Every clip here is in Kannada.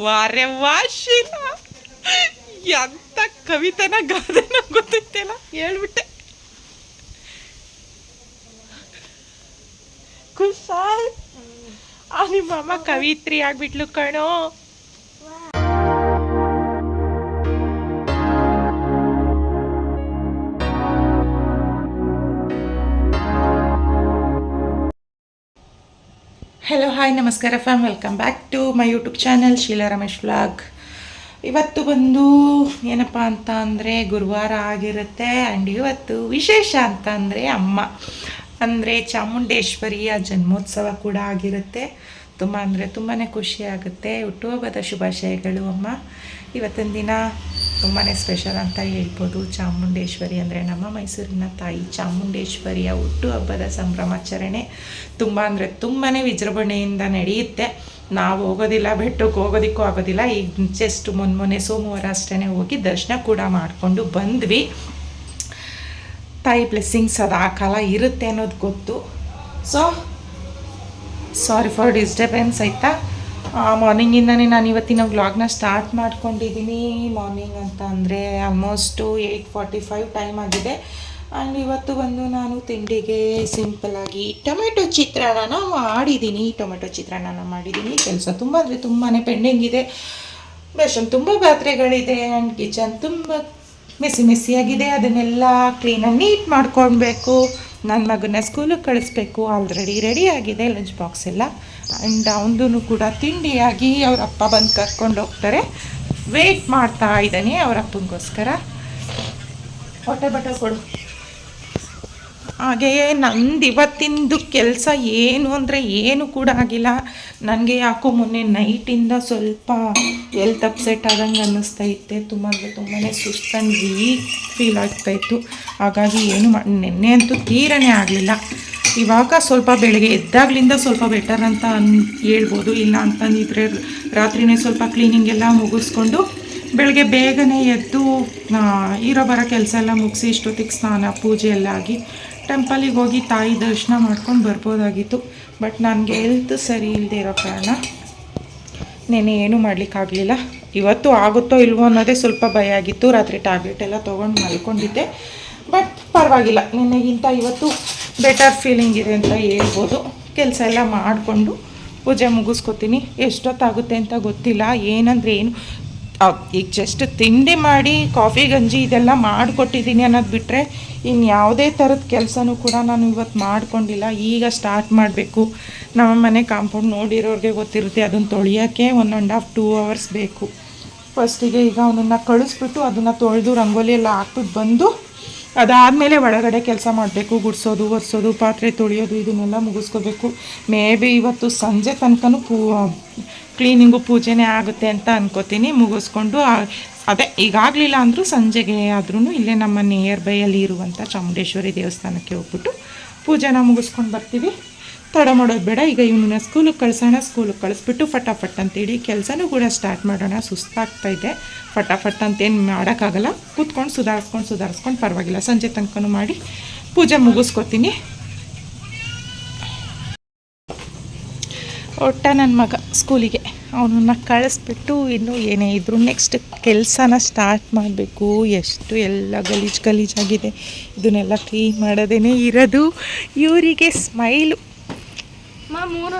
ವಾರೆ ವಾ ಶೀಲಾ ಎಂತ ಕವಿತೆನ ಗಾದೆನ ಗೊತ್ತಿಲ್ಲ ಹೇಳ್ಬಿಟ್ಟೆ. ಕುಶಾಲ್ ಆ ನಿಮ್ಮಮ್ಮ ಕವಿತ್ರಿ ಆಗ್ಬಿಟ್ಲು ಕಣೋ. ಹಲೋ ಹಾಯ್ ನಮಸ್ಕಾರ fam welcome back to my YouTube channel Sheela Ramesh vlog ಇವತ್ತು ಬಂದು ಏನಪ್ಪ ಅಂತ ಅಂದರೆ ಗುರುವಾರ ಆಗಿರುತ್ತೆ ಆ್ಯಂಡ್ ಇವತ್ತು ವಿಶೇಷ ಅಂತ ಅಂದರೆ ಅಮ್ಮ. ಅಂದರೆ ಚಾಮುಂಡೇಶ್ವರಿಯ ಜನ್ಮೋತ್ಸವ ಕೂಡ ಆಗಿರುತ್ತೆ. ತುಂಬ ಅಂದರೆ ತುಂಬಾ ಖುಷಿ ಆಗುತ್ತೆ. ಹುಟ್ಟುಹಬ್ಬದ ಶುಭಾಶಯಗಳು ಅಮ್ಮ. ಇವತ್ತಿನ ದಿನ ತುಂಬಾ ಸ್ಪೆಷಲ್ ಅಂತ ಹೇಳ್ಬೋದು. ಚಾಮುಂಡೇಶ್ವರಿ ಅಂದರೆ ನಮ್ಮ ಮೈಸೂರಿನ ತಾಯಿ ಚಾಮುಂಡೇಶ್ವರಿಯ ಹುಟ್ಟುಹಬ್ಬದ ಸಂಭ್ರಮಾಚರಣೆ ತುಂಬ ಅಂದರೆ ತುಂಬಾ ವಿಜೃಂಭಣೆಯಿಂದ ನಡೆಯುತ್ತೆ. ನಾವು ಹೋಗೋದಿಲ್ಲ, ಬೆಟ್ಟಕ್ಕೆ ಹೋಗೋದಕ್ಕೂ ಆಗೋದಿಲ್ಲ. ಈಗ ಜಸ್ಟ್ ಮೊನ್ನೆ ಮೊನ್ನೆ ಸೋಮವಾರ ಅಷ್ಟೇ ಹೋಗಿ ದರ್ಶನ ಕೂಡ ಮಾಡಿಕೊಂಡು ಬಂದ್ವಿ. ತಾಯಿ ಬ್ಲೆಸ್ಸಿಂಗ್ಸ್ ಅದು ಆ ಕಾಲ ಇರುತ್ತೆ ಅನ್ನೋದು ಗೊತ್ತು. ಸೊ ಸಾರಿ ಫಾರ್ ಡಿಸ್ಟರ್ಬೆನ್ಸ್ ಆಯಿತಾ? ಮಾರ್ನಿಂಗಿಂದನೇ ನಾನು ಇವತ್ತಿನ ವ್ಲಾಗ್ನ ಸ್ಟಾರ್ಟ್ ಮಾಡ್ಕೊಂಡಿದ್ದೀನಿ ಮಾರ್ನಿಂಗ್ ಅಂತ ಅಂದರೆ almost eight forty five time ಆಗಿದೆ. ಆ್ಯಂಡ್ ಇವತ್ತು ಬಂದು ನಾನು ತಿಂಡಿಗೆ ಸಿಂಪಲಾಗಿ ಟೊಮೆಟೊ ಚಿತ್ರಾನ್ನ ಮಾಡಿದ್ದೀನಿ ಟೊಮೆಟೊ ಚಿತ್ರಾನ್ನ ಮಾಡಿದ್ದೀನಿ ಕೆಲಸ ತುಂಬ ಅಂದರೆ ತುಂಬಾ ಪೆಂಡಿಂಗ್ ಇದೆ. ಬೇಷನ್ ತುಂಬ ಪಾತ್ರೆಗಳಿದೆ ಆ್ಯಂಡ್ ಕಿಚನ್ ತುಂಬ ಮೆಸಿ ಮೆಸಿಯಾಗಿದೆ ಅದನ್ನೆಲ್ಲ ಕ್ಲೀನಾಗಿ ನೀಟ್ ಮಾಡ್ಕೊಳ್ಬೇಕು. ನನ್ನ ಮಗನ ಸ್ಕೂಲಿಗೆ ಕಳಿಸ್ಬೇಕು. ಆಲ್ರೆಡಿ ರೆಡಿ ಆಗಿದೆ. ಲಂಚ್ ಬಾಕ್ಸ್ ಎಲ್ಲ. ಆ್ಯಂಡ್ ಅವನದೂ ಕೂಡ ತಿಂಡಿಯಾಗಿ ಅವ್ರ ಅಪ್ಪ ಬಂದು ಕರ್ಕೊಂಡು ಹೋಗ್ತಾರೆ. ವೆಯ್ಟ್ ಮಾಡ್ತಾ ಇದ್ದಾನೆ ಅವ್ರ ಅಪ್ಪನಿಗೋಸ್ಕರ. ಹೊಟ್ಟೆ ಬಟ್ಟೆ ಕೊಡು. ಹಾಗೆಯೇ ನಂದು ಇವತ್ತಿಂದು ಕೆಲಸ ಏನು ಅಂದರೆ ಏನು ಕೂಡ ಆಗಿಲ್ಲ. ನನಗೆ ಯಾಕೋ ಮೊನ್ನೆ ನೈಟಿಂದ ಸ್ವಲ್ಪ ಎಲ್ತ್ ಅಪ್ಸೆಟ್ ಆದಂಗೆ ಅನ್ನಿಸ್ತಾ ಇತ್ತೆ. ತುಂಬ ಅಂದರೆ ತುಂಬಾ ಸುಸ್ತಂದು ವೀಕ್ ಫೀಲ್ ಆಗ್ತಾಯಿತ್ತು ಹಾಗಾಗಿ ಏನು ಮಾಡಿ ನಿನ್ನೆ ಅಂತೂ ತೀರನೇ ಆಗಲಿಲ್ಲ. ಇವಾಗ ಸ್ವಲ್ಪ ಬೆಳಗ್ಗೆ ಎದ್ದಾಗ್ಲಿಂದ ಸ್ವಲ್ಪ ಬೆಟರ್ ಅಂತ ಅನ್ ಹೇಳ್ಬೋದು. ಇಲ್ಲ ಅಂತಂದಿದ್ರೆ ರಾತ್ರಿನೇ ಸ್ವಲ್ಪ ಕ್ಲೀನಿಂಗ್ ಎಲ್ಲ ಮುಗಿಸ್ಕೊಂಡು ಬೆಳಗ್ಗೆ ಬೇಗನೆ ಎದ್ದು ಇರೋ ಬರೋ ಕೆಲಸ ಎಲ್ಲ ಮುಗಿಸಿ ಇಷ್ಟೊತ್ತಿಗೆ ಸ್ನಾನ, ಪೂಜೆ ಎಲ್ಲ ಆಗಿ ಟೆಂಪಲಿಗೆ ಹೋಗಿ ತಾಯಿ ದರ್ಶನ ಮಾಡ್ಕೊಂಡು ಬರ್ಬೋದಾಗಿತ್ತು. ಬಟ್ ನನಗೆ ಹೆಲ್ತ್ ಸರಿ ಇಲ್ಲದೆ ಇರೋ ಕಾರಣ ನೆನೆ ಏನೂ ಮಾಡಲಿಕ್ಕಾಗಲಿಲ್ಲ ಇವತ್ತು ಆಗುತ್ತೋ ಇಲ್ವೋ ಅನ್ನೋದೇ ಸ್ವಲ್ಪ ಭಯ ಆಗಿತ್ತು. ರಾತ್ರಿ ಟ್ಯಾಬ್ಲೆಟ್ ಎಲ್ಲ ತೊಗೊಂಡು ಮಲ್ಕೊಂಡಿದ್ದೆ. ಬಟ್ ಪರವಾಗಿಲ್ಲ. ನಿನ್ನೆಗಿಂತ ಇವತ್ತು ಬೆಟರ್ ಫೀಲಿಂಗ್ ಇದೆ ಅಂತ ಹೇಳ್ಬೋದು. ಕೆಲಸ ಎಲ್ಲ ಮಾಡಿಕೊಂಡು ಪೂಜೆ ಮುಗಿಸ್ಕೊತೀನಿ. ಎಷ್ಟೊತ್ತಾಗುತ್ತೆ ಅಂತ ಗೊತ್ತಿಲ್ಲ. ಏನಂದರೆ ಏನು ಈಗ ಜಸ್ಟ್ ತಿಂಡಿ ಮಾಡಿ ಕಾಫಿ ಗಂಜಿ ಇದೆಲ್ಲ ಮಾಡಿಕೊಟ್ಟಿದ್ದೀನಿ ಅನ್ನೋದು ಬಿಟ್ಟರೆ ಇನ್ನು ಯಾವುದೇ ಥರದ ಕೆಲಸನೂ ಕೂಡ ನಾನು ಇವತ್ತು ಮಾಡಿಕೊಂಡಿಲ್ಲ. ಈಗ ಸ್ಟಾರ್ಟ್ ಮಾಡಬೇಕು. ನಮ್ಮ ಮನೆ ಕಾಂಪೌಂಡ್ ನೋಡಿರೋರಿಗೆ ಗೊತ್ತಿರುತ್ತೆ ಅದನ್ನು ತೊಳೆಯೋಕ್ಕೆ one and half two hours ಬೇಕು. ಫಸ್ಟಿಗೆ ಈಗ ಅವನನ್ನು ಕಳಿಸ್ಬಿಟ್ಟು ಅದನ್ನು ತೊಳೆದು, ರಂಗೋಲಿ ಎಲ್ಲ ಹಾಕ್ಬಿಟ್ಟು ಬಂದು ಅದಾದಮೇಲೆ ಒಳಗಡೆ ಕೆಲಸ ಮಾಡಬೇಕು, ಗುಡಿಸೋದು, ಒರೆಸೋದು, ಪಾತ್ರೆ ತೊಳೆಯೋದು, ಇದನ್ನೆಲ್ಲ ಮುಗಿಸ್ಕೋಬೇಕು. ಮೇ ಬಿ ಇವತ್ತು ಸಂಜೆ ತನಕನೂ ಪೂ, ಕ್ಲೀನಿಂಗು ಪೂಜೆನೇ ಆಗುತ್ತೆ ಅಂತ ಅನ್ಕೋತೀನಿ, ಮುಗಿಸ್ಕೊಂಡು ಅದೇ ಈಗಾಗಲಿಲ್ಲ ಅಂದರೂ ಸಂಜೆಗೆ ಆದ್ರೂ ಇಲ್ಲೇ ನಮ್ಮ ನಿಯರ್ ಬೈಯಲ್ಲಿ ಇರುವಂಥ ಚಾಮುಂಡೇಶ್ವರಿ ದೇವಸ್ಥಾನಕ್ಕೆ ಹೋಗ್ಬಿಟ್ಟು ಪೂಜೆನ ಮುಗಿಸ್ಕೊಂಡು ಬರ್ತೀವಿ. ತಡ ಮಾಡೋದು ಬೇಡ. ಈಗ ಇವನನ್ನ ಸ್ಕೂಲಿಗೆ ಕಳ್ಸೋಣ ಸ್ಕೂಲಿಗೆ ಕಳಿಸ್ಬಿಟ್ಟು ಫಟಾಫಟ್ ಅಂತೇಳಿ ಕೆಲಸನೂ ಕೂಡ ಸ್ಟಾರ್ಟ್ ಮಾಡೋಣ. ಸುಸ್ತಾಗ್ತಾ ಇದೆ. ಫಟಾಫಟ್ ಅಂತೇನು ಮಾಡೋಕ್ಕಾಗಲ್ಲ. ಕೂತ್ಕೊಂಡು ಸುಧಾರಿಸ್ಕೊಂಡು ಸುಧಾರಿಸ್ಕೊಂಡು ಪರವಾಗಿಲ್ಲ. ಸಂಜೆ ತನಕನೂ ಮಾಡಿ ಪೂಜೆ ಮುಗಿಸ್ಕೊತೀನಿ. ಒಟ್ಟ ನನ್ನ ಮಗ ಸ್ಕೂಲಿಗೆ ಅವನನ್ನು ಕಳಿಸ್ಬಿಟ್ಟು ಇನ್ನೂ ಏನೇ ಇದ್ರು ನೆಕ್ಸ್ಟ್ ಕೆಲಸನ ಸ್ಟಾರ್ಟ್ ಮಾಡಬೇಕು. ಎಷ್ಟು ಎಲ್ಲ ಗಲೀಜು ಗಲೀಜಾಗಿದೆ. ಇದನ್ನೆಲ್ಲ ಕ್ಲೀನ್ ಮಾಡೋದೇ ಇರೋದು. ಇವರಿಗೆ ಸ್ಮೈಲು ಮೂರು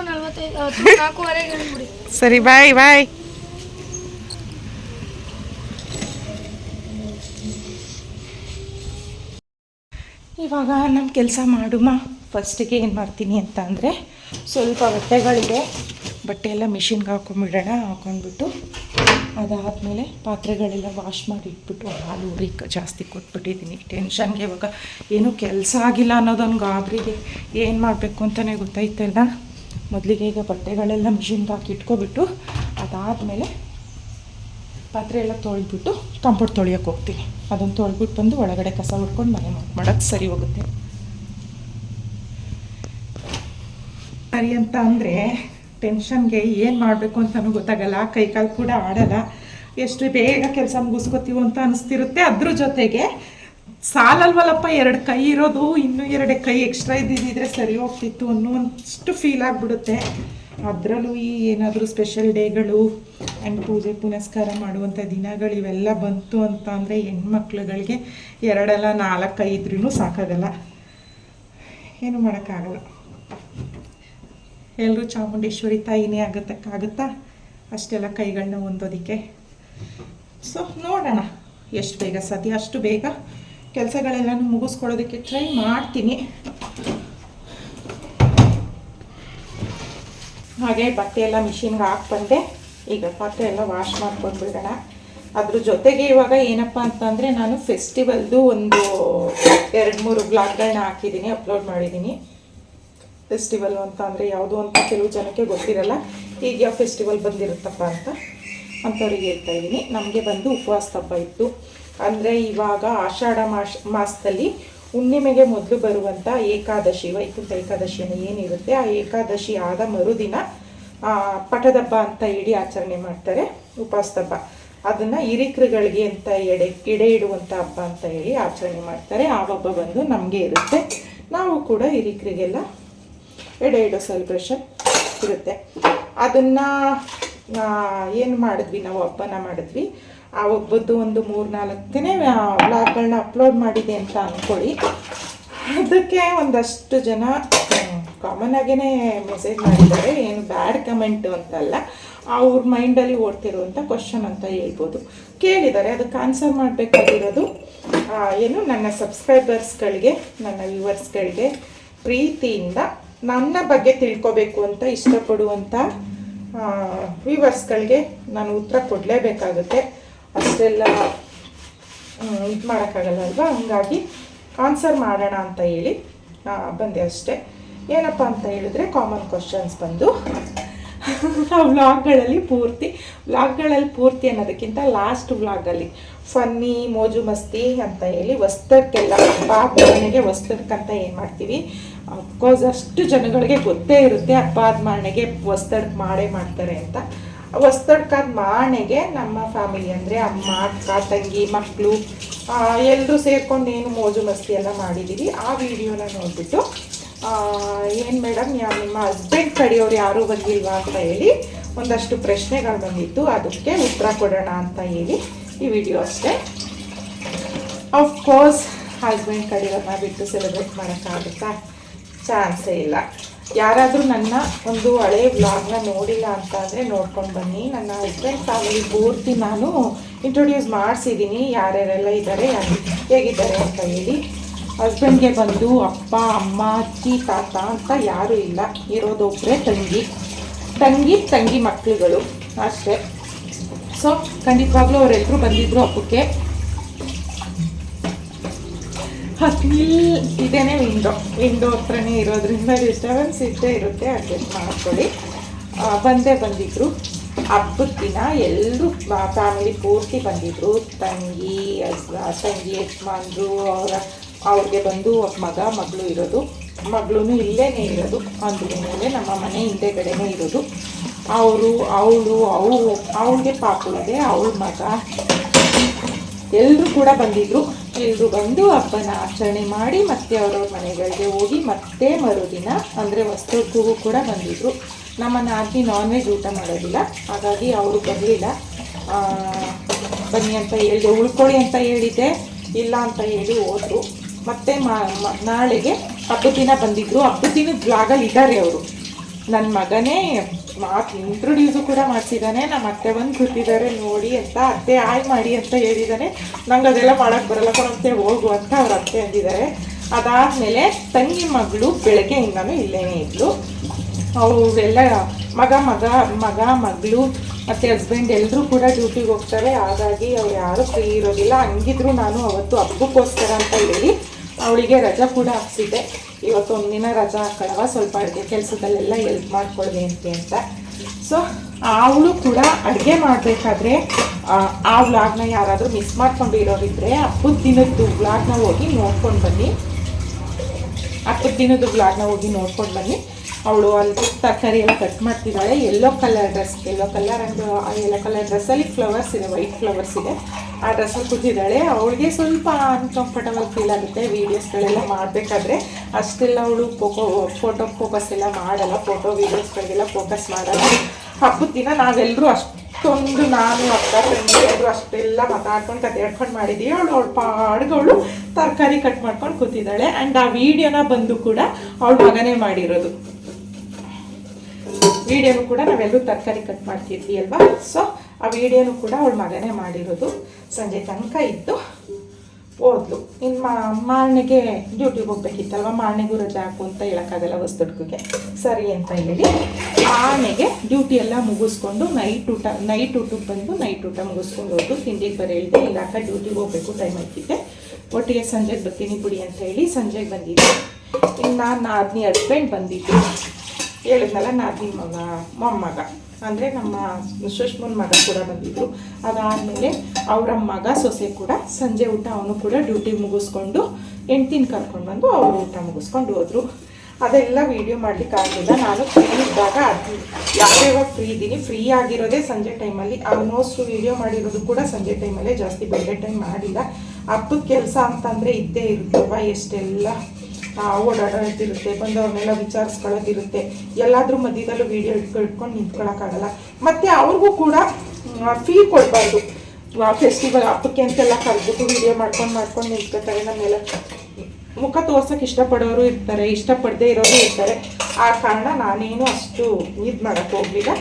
ಸರಿ ಬಾಯ್ ಬಾಯ್ ಇವಾಗ ನಮ್ಮ ಕೆಲಸ ಮಾಡುಮ. ಫಸ್ಟಿಗೆ ಏನು ಮಾಡ್ತೀನಿ ಅಂತ ಅಂದರೆ, ಸ್ವಲ್ಪ ಬಟ್ಟೆಗಳಿದೆ. ಬಟ್ಟೆ ಎಲ್ಲ ಮಿಷಿನ್ಗೆ ಹಾಕೊಂಡ್ಬಿಡೋಣ ಹಾಕೊಂಡ್ಬಿಟ್ಟು ಅದಾದಮೇಲೆ ಪಾತ್ರೆಗಳೆಲ್ಲ ವಾಶ್ ಮಾಡಿ ಇಟ್ಬಿಟ್ಟು ಹಾಲು ಉರಿ ಜಾಸ್ತಿ ಕೊಟ್ಬಿಟ್ಟಿದ್ದೀನಿ ಟೆನ್ಷನ್ಗೆ ಇವಾಗ ಏನೂ ಕೆಲಸ ಆಗಿಲ್ಲ ಅನ್ನೋದೊಂದು ಗಾಬರಿಗೆ ಏನು ಮಾಡಬೇಕು ಅಂತಲೇ ಗೊತ್ತಾಯ್ತಲ್ಲ? ಮೊದಲಿಗೆ ಈಗ ಬಟ್ಟೆಗಳೆಲ್ಲ ಮಿಷಿನ್ಗೆ ಹಾಕಿ ಇಟ್ಕೊಬಿಟ್ಟು ಅದಾದಮೇಲೆ ಪಾತ್ರೆ ಎಲ್ಲ ತೊಳೆದ್ಬಿಟ್ಟು ಕಂಪೌಂಡ್ ತೊಳಿಯೋಕೆ ಹೋಗ್ತೀನಿ. ಅದನ್ನು ತೊಳೆದ್ಬಿಟ್ಟು ಬಂದು ಒಳಗಡೆ ಕಸ ಹೊಡ್ಕೊಂಡು ಮನೆ ಮಾಡೋಕ್ಕೆ ಸರಿ ಹೋಗುತ್ತೆ. ಸರಿ ಅಂತ ಅಂದರೆ ಟೆನ್ಷನ್ಗೆ ಏನು ಮಾಡಬೇಕು ಅಂತಲೂ ಗೊತ್ತಾಗಲ್ಲ, ಕೈಕಾಲು ಕೂಡ ಆಡಲ್ಲ. ಎಷ್ಟು ಬೇಗ ಕೆಲಸ ಮುಗಿಸ್ಕೋತೀವೋ ಅಂತ ಅನಿಸ್ತಿರುತ್ತೆ. ಅದ್ರ ಜೊತೆಗೆ ಸಾಲಲ್ವಲ್ಲಪ್ಪ, ಎರಡು ಕೈ ಇರೋದು, ಇನ್ನೂ ಎರಡು ಕೈ ಎಕ್ಸ್ಟ್ರಾ ಇದ್ದಿದ್ದಿದ್ರೆ ಸರಿ ಹೋಗ್ತಿತ್ತು ಅನ್ನುವಷ್ಟು ಫೀಲ್ ಆಗಿಬಿಡುತ್ತೆ. ಅದರಲ್ಲೂ ಈ ಏನಾದರೂ ಸ್ಪೆಷಲ್ ಡೇಗಳು ಆ್ಯಂಡ್ ಪೂಜೆ ಪುನಸ್ಕಾರ ಮಾಡುವಂಥ ದಿನಗಳು ಇವೆಲ್ಲ ಬಂತು ಅಂತ ಅಂದರೆ ಹೆಣ್ಮಕ್ಳುಗಳಿಗೆ ಎರಡಲ್ಲ, ನಾಲ್ಕು ಇದ್ರೂ ಸಾಕಾಗಲ್ಲ. ಏನು ಮಾಡೋಕ್ಕಾಗಲ್ಲ. ಎಲ್ಲರೂ ಚಾಮುಂಡೇಶ್ವರಿ ತಾಯಿನೇ ಆಗತ್ತಕ್ಕಾಗುತ್ತಾ ಅಷ್ಟೆಲ್ಲ ಕೈಗಳನ್ನ ಹೊಂದೋದಕ್ಕೆ. ಸೊ ನೋಡೋಣ. ಎಷ್ಟು ಬೇಗ ಸತಿ ಅಷ್ಟು ಬೇಗ ಕೆಲಸಗಳೆಲ್ಲನೂ ಮುಗಿಸ್ಕೊಳ್ಳೋದಕ್ಕೆ ಟ್ರೈ ಮಾಡ್ತೀನಿ. ಹಾಗೆ ಬಟ್ಟೆ ಎಲ್ಲ ಮಿಷಿನ್ಗೆ ಹಾಕ್ಬಂದೆ ಈಗ ಪಾತ್ರೆ ಎಲ್ಲ ವಾಶ್ ಮಾಡ್ಕೊಂಡು ಬಿಡೋಣ ಅದ್ರ ಜೊತೆಗೆ ಇವಾಗ ಏನಪ್ಪ ಅಂತಂದರೆ ನಾನು ಫೆಸ್ಟಿವಲ್ದು ಒಂದು ಎರಡು ಮೂರು ಬ್ಲಾಗ್ಗಳನ್ನ ಹಾಕಿದ್ದೀನಿ ಅಪ್ಲೋಡ್ ಮಾಡಿದ್ದೀನಿ. ಫೆಸ್ಟಿವಲ್ ಅಂತ ಅಂದರೆ ಯಾವುದು ಅಂತ ಕೆಲವು ಜನಕ್ಕೆ ಗೊತ್ತಿರಲ್ಲ. ಈಗ ಯಾವ ಫೆಸ್ಟಿವಲ್ ಬಂದಿರುತ್ತಪ್ಪ ಅಂತ ಅಂಥವ್ರಿಗೆ ಹೇಳ್ತಾ ಇದ್ದೀನಿ. ನಮಗೆ ಬಂದು ಉಪವಾಸ ಹಬ್ಬ ಇತ್ತು. ಅಂದರೆ ಇವಾಗ ಆಷಾಢ ಮಾಸ ಮಾಸದಲ್ಲಿ ಹುಣ್ಣಿಮೆಗೆ ಮೊದಲು ಬರುವಂಥ ಏಕಾದಶಿ, ವೈಕುಂಠ ಏಕಾದಶಿಯನ್ನು ಏನಿರುತ್ತೆ ಆ ಏಕಾದಶಿ ಆದ ಮರುದಿನ ಪಟದಬ್ಬ ಅಂತ ಇಡೀ ಆಚರಣೆ ಮಾಡ್ತಾರೆ, ಉಪವಾಸ ಹಬ್ಬ. ಅದನ್ನು ಹಿರಿಕರುಗಳಿಗೆ ಅಂತ ಎಡೆ ಎಡೆ ಇಡುವಂಥ ಹಬ್ಬ ಅಂತ ಹೇಳಿ ಆಚರಣೆ ಮಾಡ್ತಾರೆ. ಆ ಹಬ್ಬ ಬಂದು ನಮಗೆ ಇರುತ್ತೆ. ನಾವು ಕೂಡ ಹಿರಿಕ್ರಿಗೆಲ್ಲ ಎಡೆ ಇಡೋ ಸೆಲೆಬ್ರೇಷನ್ ಇರುತ್ತೆ. ಅದನ್ನು ಏನು ಮಾಡಿದ್ವಿ ನಾವು, ಹಬ್ಬನ ಮಾಡಿದ್ವಿ. ಆ ಒಬ್ಬದ್ದು ಒಂದು ಮೂರು ನಾಲ್ಕನೇ ವ್ಲಾಗ್ಗಳನ್ನ ಅಪ್ಲೋಡ್ ಮಾಡಿದೆ ಅಂತ ಅಂದ್ಕೊಳ್ಳಿ ಅದಕ್ಕೆ ಒಂದಷ್ಟು ಜನ ಕಾಮನ್ ಆಗೇ ಮೆಸೇಜ್ ಮಾಡಿದ್ದಾರೆ. ಏನು ಬ್ಯಾಡ್ ಕಮೆಂಟ್ ಅಂತಲ್ಲ ಅವ್ರ ಮೈಂಡಲ್ಲಿ ಓಡ್ತಿರುವಂಥ ಕ್ವಶನ್ ಅಂತ ಹೇಳ್ಬೋದು. ಕೇಳಿದ್ದಾರೆ, ಅದಕ್ಕೆ ಆನ್ಸರ್ ಮಾಡಬೇಕಾಗಿರೋದು ಏನು ನನ್ನ ಸಬ್ಸ್ಕ್ರೈಬರ್ಸ್ಗಳಿಗೆ ನನ್ನ ವ್ಯೂವರ್ಸ್ಗಳಿಗೆ ಪ್ರೀತಿಯಿಂದ ನನ್ನ ಬಗ್ಗೆ ತಿಳ್ಕೊಬೇಕು ಅಂತ ಇಷ್ಟಪಡುವಂಥ ವ್ಯೂವರ್ಸ್ಗಳಿಗೆ ನಾನು ಉತ್ತರ ಕೊಡಲೇಬೇಕಾಗುತ್ತೆ. ಅಷ್ಟೆಲ್ಲ ಇದು ಮಾಡೋಕ್ಕಾಗಲ್ಲ ಅಲ್ವಾ? ಹಂಗಾಗಿ ಆನ್ಸರ್ ಮಾಡೋಣ ಅಂತ ಹೇಳಿ ಬಂದೆ ಅಷ್ಟೇ. ಏನಪ್ಪ ಅಂತ ಹೇಳಿದ್ರೆ ಕಾಮನ್ ಕ್ವಶನ್ಸ್ ಬಂದು ವ್ಲಾಗ್ಗಳಲ್ಲಿ ಪೂರ್ತಿ ವ್ಲಾಗ್ಗಳಲ್ಲಿ ಪೂರ್ತಿ ಅನ್ನೋದಕ್ಕಿಂತ ಲಾಸ್ಟ್ ವ್ಲಾಗಲ್ಲಿ ಫನ್ನಿ ಮೋಜು ಮಸ್ತಿ ಅಂತ ಹೇಳಿ ವಸ್ತಕ್ಕೆಲ್ಲ ಪಾಪ ಮನೆಗೆ ವಸ್ತಕ್ಕಂತ ಏನು ಮಾಡ್ತೀವಿ? ಅಫ್ಕೋರ್ಸ್ ಅಷ್ಟು ಜನಗಳಿಗೆ ಗೊತ್ತೇ ಇರುತ್ತೆ ಅಪ್ಪ ಮನೆಗೆ ವಸ್ತ್ರಕ್ಕೆ ಮಾಡೇ ಮಾಡ್ತಾರೆ ಅಂತ. ವಸ್ತಡ್ಕಾದ ಮಾಣೆಗೆ ನಮ್ಮ ಫ್ಯಾಮಿಲಿ ಅಂದರೆ ಅಮ್ಮ, ಅಕ್ಕ, ತಂಗಿ ಮಕ್ಕಳು ಎಲ್ಲರೂ ಸೇರ್ಕೊಂಡು ಏನು ಮೋಜು ಮಸ್ತಿ ಎಲ್ಲ ಮಾಡಿದ್ದೀವಿ ಆ ವಿಡಿಯೋನ ನೋಡಿಬಿಟ್ಟು ಏನು ಮೇಡಮ್, ಯಾ ನಿಮ್ಮ ಹಸ್ಬೆಂಡ್ ಕಡೆಯವ್ರು ಯಾರೂ ಬಂದಿಲ್ವಾ ಅಂತ ಹೇಳಿ ಒಂದಷ್ಟು ಪ್ರಶ್ನೆಗಳು ಬಂದಿತ್ತು. ಅದಕ್ಕೆ ಉತ್ತರ ಕೊಡೋಣ ಅಂತ ಹೇಳಿ ಈ ವಿಡಿಯೋ ಅಷ್ಟೇ. ಕೋರ್ಸ್ ಹಸ್ಬೆಂಡ್ ಕಡೆಯವ್ರನ್ನ ಬಿಟ್ಟು ಸೆಲೆಬ್ರೇಟ್ ಮಾಡೋಕ್ಕಾಗುತ್ತಾ? ಚಾನ್ಸೇ ಇಲ್ಲ. ಯಾರಾದರೂ ನನ್ನ ಒಂದು ಹಳೆ ವ್ಲಾಗ್ನ ನೋಡಿಲ್ಲ ಅಂತ ಅಂದರೆ ನೋಡ್ಕೊಂಡು ಬನ್ನಿ. ನನ್ನ ಹಸ್ಬೆಂಡ್ ಫ್ಯಾಮಿಲಿ ಪೂರ್ತಿ ನಾನು ಇಂಟ್ರೊಡ್ಯೂಸ್ ಮಾಡಿಸಿದ್ದೀನಿ ಯಾರ್ಯಾರೆಲ್ಲ ಇದ್ದಾರೆ ಯಾರು- ಹೇಗಿದ್ದಾರೆ ಅಂತ ಹೇಳಿ. ಹಸ್ಬೆಂಡ್ಗೆ ಬಂದು ಅಪ್ಪ, ಅಮ್ಮ, ಅಜ್ಜಿ, ತಾತ ಅಂತ ಯಾರೂ ಇಲ್ಲ. ಇರೋದೊಬ್ಬರೇ ತಂಗಿ. ತಂಗಿ ತಂಗಿ ಮಕ್ಕಳುಗಳು ಅಷ್ಟೇ. ಸೊ ಖಂಡಿತವಾಗ್ಲೂ ಅವರೆಲ್ಲರೂ ಬಂದಿದ್ದರು ಹಬ್ಬಕ್ಕೆ. ಹತ್ತಿಲ್ ಇದೇನೆ ವಿಂಡೋ ವಿಂಡೋ ಹತ್ರನೇ ಇರೋದ್ರಿಂದ ಡಿಸ್ಟರ್ಬೆನ್ಸ್ ಇದ್ದೇ ಇರುತ್ತೆ ಅಡ್ಜಸ್ಟ್ ಮಾಡ್ಕೊಳ್ಳಿ. ಬಂದೇ ಬಂದಿದ್ರು. ಹಬ್ಬದ ದಿನ ಎಲ್ಲರೂ ಫ್ಯಾಮಿಲಿ ಪೂರ್ತಿ ಬಂದಿದ್ರು. ತಂಗಿ ತಂಗಿ, ಯಜಮಾನ್ರು, ಅವರ, ಅವ್ರಿಗೆ ಬಂದು ಮಗ, ಮಗಳು ಇರೋದು. ಮಗಳೂ ಇಲ್ಲೇ ಇರೋದು. ಅಂದ್ರ ಮೇಲೆ ನಮ್ಮ ಮನೆ ಹಿಂದೆಗಡೆನೇ ಇರೋದು. ಅವರು, ಅವಳು ಅವು ಅವಳಿಗೆ ಪಾಪು ಇದೆ ಅವಳ ಮಗ. ಎಲ್ಲರೂ ಕೂಡ ಬಂದಿದ್ರು. ಎಲ್ಲರೂ ಬಂದು ಹಬ್ಬನ ಆಚರಣೆ ಮಾಡಿ ಮತ್ತೆ ಅವರವ್ರ ಮನೆಗಳಿಗೆ ಹೋಗಿ ಮತ್ತೆ ಮರುದಿನ ಅಂದರೆ ವಸ್ತುಗೂ ಕೂಡ ಬಂದಿದ್ರು. ನಮ್ಮ ನಾದಿನಿ ನಾನ್ ವೆಜ್ ಊಟ ಮಾಡೋದಿಲ್ಲ. ಹಾಗಾಗಿ ಅವರು ಬರಲಿಲ್ಲ. ಬನ್ನಿ ಅಂತ ಹೇಳಿದೆ ಉಳ್ಕೊಳ್ಳಿ ಅಂತ ಹೇಳಿದ್ದೆ. ಇಲ್ಲ ಅಂತ ಹೇಳಿ ಹೋದರು. ಮತ್ತೆ ನಾಳೆಗೆ ಹಬ್ಬದ ದಿನ ಬಂದಿದ್ರು. ಹಬ್ಬದ ದಿನದ ಬ್ಲಾಗಲ್ಲಿ ಇದ್ದಾರೆ ಅವರು. ನನ್ನ ಮಗನೇ ಮಾತು ಇಂಟ್ರೊಡ್ಯೂಸು ಕೂಡ ಮಾಡಿಸಿದ್ದಾನೆ ನಮ್ಮ ಅತ್ತೆ ಬಂದು ಕೂತಿದ್ದಾರೆ. ನೋಡಿ ಅಂತ ಅತ್ತೆ ಆಯ್ ಮಾಡಿ ಅಂತ ಹೇಳಿದ್ದಾನೆ. ನಂಗೆ ಅದೆಲ್ಲ ಮಾಡೋಕ್ಕೆ ಬರಲ್ಲ. ಕೊಡಂತೆ ಹೋಗು ಅಂತ ಅವ್ರ ಅತ್ತೆ ಅಂದಿದ್ದಾರೆ. ಅದಾದಮೇಲೆ ತಂಗಿ ಮಗಳು ಬೆಳಗ್ಗೆಯಿಂದನೂ ಇಲ್ಲೇ ಇದ್ಲು. ಅವರೆಲ್ಲ ಮಗ ಮಗ ಮಗ, ಮಗಳು ಮತ್ತು ಹಸ್ಬೆಂಡ್ ಎಲ್ಲರೂ ಕೂಡ ಡ್ಯೂಟಿಗೆ ಹೋಗ್ತಾರೆ. ಹಾಗಾಗಿ ಅವ್ರು ಯಾರೂ ಫ್ರೀ ಇರೋದಿಲ್ಲ. ಹಂಗಿದ್ರು ನಾನು ಅವತ್ತು ಹಬ್ಬಕ್ಕೋಸ್ಕರ ಅಂತ ಹೇಳಿ ಅವಳಿಗೆ ರಜಾ ಕೂಡ ಹಾಕ್ಸಿದ್ದೆ ಇವತ್ತು ಒಂದಿನ ರಜಾ ಹಾಕೊಳ್ಳವ ಸ್ವಲ್ಪ ಅಡುಗೆ ಕೆಲಸದಲ್ಲೆಲ್ಲ ಎಲ್ಪ್ ಮಾಡ್ಕೊಳ್ದೆ ಅಂತೆ ಅಂತ. ಸೊ ಅವಳು ಕೂಡ ಅಡುಗೆ ಮಾಡಬೇಕಾದ್ರೆ, ಆ ವ್ಲಾಗ್ನ ಯಾರಾದರೂ ಮಿಸ್ ಮಾಡ್ಕೊಂಡಿರೋರಿದ್ರೆ, ಹಬ್ಬದ ದಿನದ್ದು ವ್ಲಾಗ್ನ ಹೋಗಿ ನೋಡ್ಕೊಂಡು ಬನ್ನಿ. ಹಬ್ಬದ ದಿನದ ಬ್ಲಾಗ್ನ ಹೋಗಿ ನೋಡ್ಕೊಂಡು ಬನ್ನಿ. ಅವಳು ಅಲ್ಲಿ ತರಕಾರಿ ಎಲ್ಲ ಕಟ್ ಮಾಡ್ತಿದ್ದಾಳೆ. Yellow colour dress yellow colour and ಆ ಎಲ್ಲೋ ಕಲರ್ ಡ್ರೆಸ್ಸಲ್ಲಿ ಫ್ಲವರ್ಸ್ ಇದೆ ವೈಟ್ ಫ್ಲವರ್ಸ್ ಇದೆ. ಆ ಡ್ರೆಸ್ಸಲ್ಲಿ ಕೂತಿದ್ದಾಳೆ. ಅವಳಿಗೆ ಸ್ವಲ್ಪ ಅನ್ಕಂಫರ್ಟಬಲ್ ಫೀಲ್ ಆಗುತ್ತೆ. ವೀಡಿಯೋಸ್ಗಳೆಲ್ಲ ಮಾಡಬೇಕಾದ್ರೆ ಅಷ್ಟೆಲ್ಲ ಅವಳು ಫೋಕೋ ಫೋಟೋ ಫೋಕಸ್ ಎಲ್ಲ ಮಾಡಲ್ಲ. ಫೋಟೋ ವೀಡಿಯೋಸ್ಗಳಿಗೆಲ್ಲ ಫೋಕಸ್ ಮಾಡಲ್ಲ. ಹಬ್ಬದ ದಿನ ನಾವೆಲ್ಲರೂ ಅಷ್ಟು ಅಷ್ಟೊಂದು ನಾನು ಅಪ್ಪ ತಂಗಿಯರು ಅಷ್ಟೆಲ್ಲ ಮಾತಾಡ್ಕೊಂಡು ಕತೆ ಹೇಳ್ಕೊಂಡು ಮಾಡಿದ್ದೀವಿ ಅವಳು ಅವಳು ಪಾಡ್ಗಳು ತರಕಾರಿ ಕಟ್ ಮಾಡ್ಕೊಂಡು ಕೂತಿದ್ದಾಳೆ. ಆ್ಯಂಡ್ ಆ ವಿಡಿಯೋನ ಬಂದು ಕೂಡ ಅವಳ ಮಗನೇ ಮಾಡಿರೋದು. ವಿಡಿಯೋನು ಕೂಡ ನಾವೆಲ್ಲರೂ ತರಕಾರಿ ಕಟ್ ಮಾಡ್ತಿದ್ವಿ ಅಲ್ವಾ? ಸೊ ಆ ವಿಡಿಯೋನು ಕೂಡ ಅವಳ ಮಗನೇ ಮಾಡಿರೋದು. ಸಂಜೆ ತನಕ ಇದ್ದು ಓದ್ಲು. ಇನ್ನು ಮಾರನೆಗೆ ಡ್ಯೂಟಿಗೆ ಹೋಗ್ಬೇಕಿತ್ತಲ್ವ? ಮಾರನೆಗೂ ರಜೆ ಹಾಕು ಅಂತ ಹೇಳೋಕ್ಕಾಗಲ್ಲ ಹೊಸ್ದೊಡ್ಕಿಗೆ ಸರಿ ಅಂತ ಹೇಳಿ ಆನೆಗೆ ಡ್ಯೂಟಿ ಎಲ್ಲ ಮುಗಿಸ್ಕೊಂಡು ನೈಟ್ ಊಟ ನೈಟ್ ಊಟಕ್ಕೆ ಬಂದು ನೈಟ್ ಊಟ ಮುಗಿಸ್ಕೊಂಡು ಹೋದ್ರು. ತಿಂಡಿಗೆ ಬರೀ ಹೇಳಿದೆ ಇಲ್ಲಾಕ ಡ್ಯೂಟಿಗೆ ಹೋಗ್ಬೇಕು ಟೈಮ್ ಆಗ್ತಿದ್ದೆ ಒಟ್ಟಿಗೆ ಸಂಜೆಗೆ ಬರ್ತೀನಿ ಬಿಡಿ ಅಂತ ಹೇಳಿ ಸಂಜೆಗೆ ಬಂದಿದ್ದೆ. ಇನ್ನು ನಾನು ನಾದಿನಿ ಹಸ್ಬೆಂಡ್ ಬಂದಿದ್ದೆ. ಹೇಳಿದ್ನಲ್ಲ ನಾದಿನಿ ಮಗ, ಮೊಮ್ಮಗ. ಅಂದರೆ ನಮ್ಮ ಸುಷ್ಮನ್ ಮಗ ಕೂಡ ಬಂದಿದ್ರು. ಅದಾದಮೇಲೆ ಅವರ ಮಗ ಸೊಸೆ ಕೂಡ ಸಂಜೆ ಊಟ ಅವನು ಕೂಡ ಡ್ಯೂಟಿ ಮುಗಿಸ್ಕೊಂಡು ಹೆಂಡ್ತಿನ ಕರ್ಕೊಂಡು ಬಂದು ಅವರು ಊಟ ಮುಗಿಸ್ಕೊಂಡು ಹೋದರು. ಅದೆಲ್ಲ ವೀಡಿಯೋ ಮಾಡ್ಲಿಕ್ಕೆ ಆಗಲಿಲ್ಲ. ನಾನು ಫ್ರೀ ಇದ್ದಾಗ ಅದು ಯಾವ್ಯಾವಾಗ ಫ್ರೀ ಇದ್ದೀನಿ. ಫ್ರೀ ಆಗಿರೋದೇ ಸಂಜೆ ಟೈಮಲ್ಲಿ ಆಲ್ಮೋಸ್ಟ್ ವೀಡಿಯೋ ಮಾಡಿರೋದು ಕೂಡ ಸಂಜೆ ಟೈಮಲ್ಲೇ ಜಾಸ್ತಿ ಬೆಳಗ್ಗೆ ಟೈಮ್ ಮಾಡಿಲ್ಲ. ಹಬ್ಬದ ಕೆಲಸ ಅಂತಂದರೆ ಇದ್ದೇ ಇರುತ್ತಲ್ವ ಎಷ್ಟೆಲ್ಲ ಓಡಾಡೋದಿರುತ್ತೆ, ಬಂದವ್ರನ್ನೆಲ್ಲ ವಿಚಾರಿಸ್ಕೊಳ್ಳೋದಿರುತ್ತೆ. ಎಲ್ಲಾದ್ರೂ ಮಧ್ಯದಲ್ಲೂ ವೀಡಿಯೋ ಇಟ್ಕೊ ಇಟ್ಕೊಂಡು ನಿಂತ್ಕೊಳ್ಳೋಕ್ಕಾಗಲ್ಲ ಮತ್ತು ಅವ್ರಿಗೂ ಕೂಡ ಫೀಲ್ ಕೊಡಬಾರ್ದು. ಫೆಸ್ಟಿವಲ್ ಹಬ್ಬಕ್ಕೆ ಅಂತೆಲ್ಲ ಕರೆದ್ಬಿಟ್ಟು ವೀಡಿಯೋ ಮಾಡ್ಕೊಂಡು ಮಾಡ್ಕೊಂಡು ನಿಂತ್ಕೊತಾರೆ ನಮ್ಮೆಲ್ಲ. ಮುಖ ತೋರ್ಸೋಕೆ ಇಷ್ಟಪಡೋರು ಇರ್ತಾರೆ, ಇಷ್ಟಪಡದೇ ಇರೋರು ಇರ್ತಾರೆ. ಆ ಕಾರಣ ನಾನೇನು ಅಷ್ಟು ಇದು ಮಾಡೋಕ್ಕೆ ಹೋಗಲಿಲ್ಲ.